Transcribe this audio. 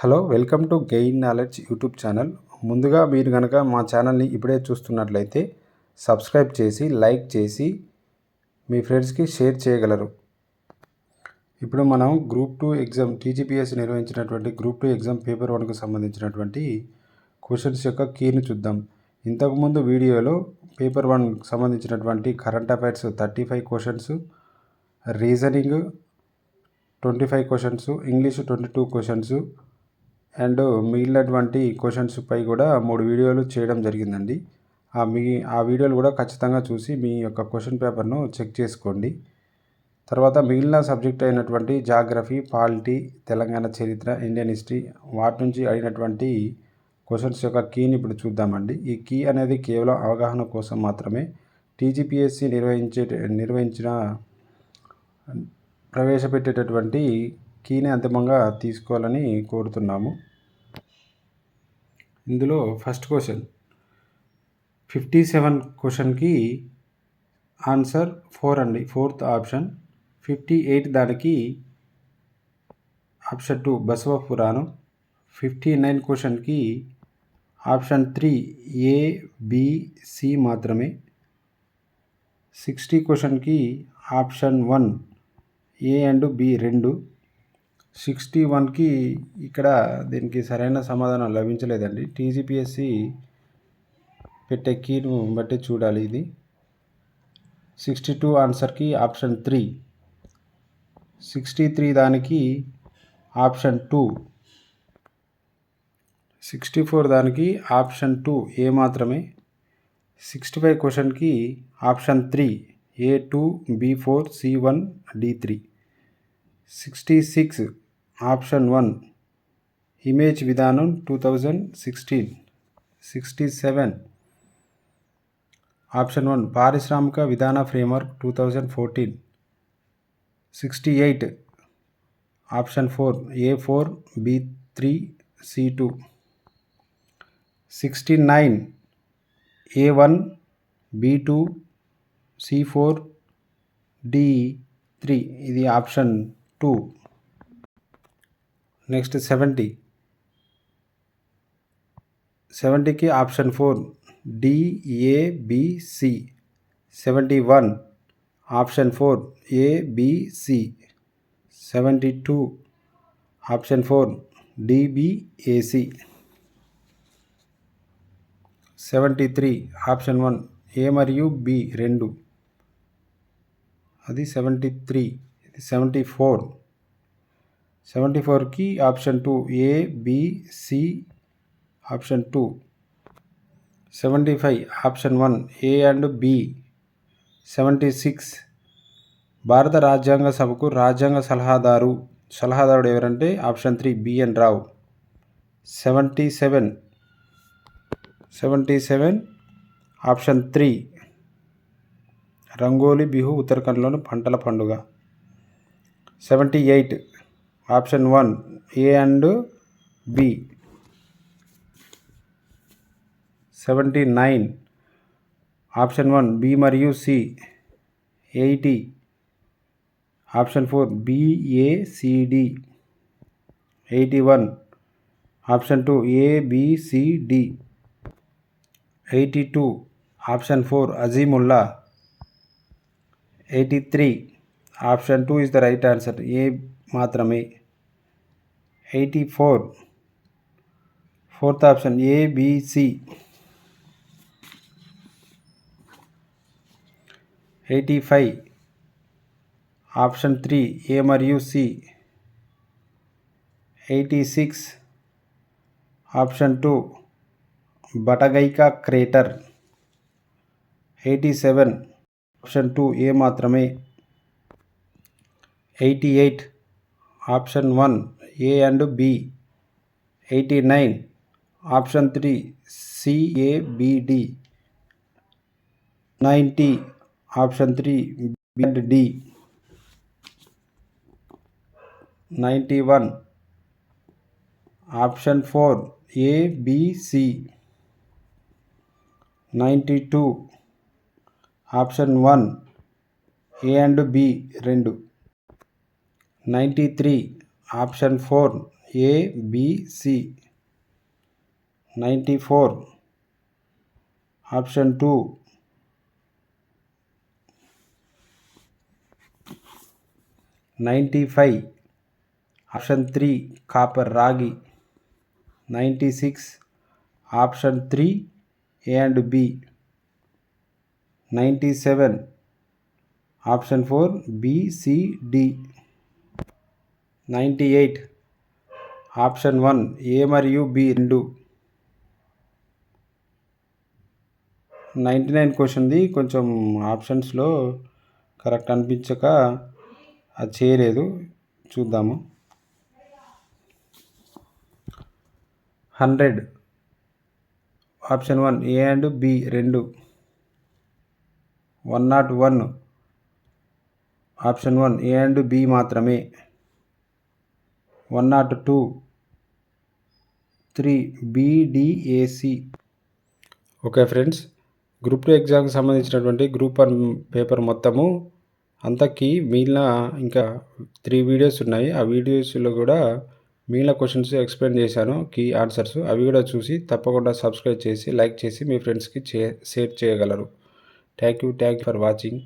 Hello welcome to gain knowledge YouTube channel. ముందుగా మీరు కనుక మా ఛానల్ని ఇప్పుడే చూస్తున్నట్లయితే సబ్స్క్రైబ్ చేసి లైక్ చేసి మీ ఫ్రెండ్స్కి షేర్ చేయగలరు. ఇప్పుడు మనం గ్రూప్ టూ ఎగ్జామ్ టీజీపీఎస్ నిర్వహించినటువంటి గ్రూప్ టూ ఎగ్జామ్ పేపర్ వన్కు సంబంధించినటువంటి క్వశ్చన్స్ యొక్క కీని చూద్దాం. ఇంతకుముందు వీడియోలో పేపర్ వన్ సంబంధించినటువంటి current affairs thirty five questions reasoning twenty five questions English twenty two questions and మిగిలినటువంటి క్వశ్చన్స్ పై కూడా మూడు వీడియోలు చేయడం జరిగిందండి. ఆ మీ ఆ వీడియోలు కూడా ఖచ్చితంగా చూసి మీ యొక్క క్వశ్చన్ పేపర్ను చెక్ చేసుకోండి. తర్వాత మిగిలిన సబ్జెక్ట్ అయినటువంటి జాగ్రఫీ పాలిటీ తెలంగాణ చరిత్ర ఇండియన్ హిస్టరీ వాటి నుంచి అడిగినటువంటి క్వశ్చన్స్ యొక్క కీని ఇప్పుడు చూద్దామండి. ఈ కీ అనేది కేవలం అవగాహన కోసం మాత్రమే టీజీపీఎస్సి నిర్వహించే నిర్వహించిన ప్రవేశపెట్టేటటువంటి కీని అంతిమంగా తీసుకోవాలని కోరుతున్నాము. ఇందులో ఫస్ట్ క్వశ్చన్. ఫిఫ్టీ సెవెన్ క్వశ్చన్కి ఆన్సర్ ఫోర్ అండి. Fourth option. ఫిఫ్టీ ఎయిట్ దానికి option two Basava Puranam. Fifty nine క్వశ్చన్కి ఆప్షన్ త్రీ ఏ సి మాత్రమే. సిక్స్టీ క్వశ్చన్కి option one A and B రెండు. సిక్స్టీ వన్కి ఇక్కడ దీనికి సరైన సమాధానం లభించలేదండి. టీజీపీఎస్సి పెట్టే కీను బట్టి చూడాలి ఇది. సిక్స్టీ టూ ఆన్సర్కి ఆప్షన్ త్రీ. సిక్స్టీ త్రీ దానికి ఆప్షన్ టూ. సిక్స్టీ ఫోర్ దానికి ఆప్షన్ టూ ఏ మాత్రమే. సిక్స్టీ ఫైవ్ క్వశ్చన్కి option three A two B four C one D three. Sixty six option one image విధానం two thousand sixteen sixty seven option one పారిశ్రామిక విధాన framework two thousand fourteen sixty eight option four A four B three C two sixty nine A one B two C four D three ఇది option two next seventy. సెవెంటీకి option four D A B C seventy one option four A B C seventy two option four D B A C seventy three option one A మరియు B రెండు. అది seventy three ఇది seventy four. Seventy ఫోర్కి option two A B C option two. Seventy five option one A and B. Seventy six భారత రాజ్యాంగ సభకు రాజ్యాంగ సలహాదారు. సలహాదారుడు ఎవరంటే option three B N Rau. Seventy seven seventy seven option three Rongali Bihu ఉత్తరాఖండ్లోని పంటల పండుగ. Seventy eight option one A and B. Seventy nine option one B మరియు C. Eighty. Option four B A C D eighty one option two A B C D eighty two option four Azimullah. Eighty three option two is the right answer A మాత్రమే. Eighty four fourth option A B C eighty five option three A మరియు C eighty six option two Batagaika crater eighty seven option two A మాత్రమే. Eighty eight option one A and B eighty nine option three C A B D ninety option three B and D ninety one option four A B C ninety two option one A and B రెండు ninety three option four A B C ninety four option two ninety five option three copper రాగి ninety six option three A and B ninety seven option four B C D ninety eight. Option one A మరియు B రెండు. Ninety nine క్వశ్చన్ది. కొంచెం ఆప్షన్స్లో correct అనిపించక అది చేయలేదు. చూద్దాము. Hundred. Option one A and B రెండు. One nought one. Option one A and B మాత్రమే. One nought two three B D A C okay friends group two ఎగ్జామ్కి సంబంధించినటువంటి గ్రూప్ వన్ పేపర్ మొత్తము అంతకి మిగిలిన ఇంకా త్రీ వీడియోస్ ఉన్నాయి. ఆ వీడియోస్లో కూడా మిగిలిన క్వశ్చన్స్ ఎక్స్ప్లెయిన్ చేశాను కీ ఆన్సర్స్. అవి కూడా చూసి తప్పకుండా సబ్స్క్రైబ్ చేసి లైక్ చేసి మీ ఫ్రెండ్స్కి షేర్ చేయగలరు. Thank you thank you for watching.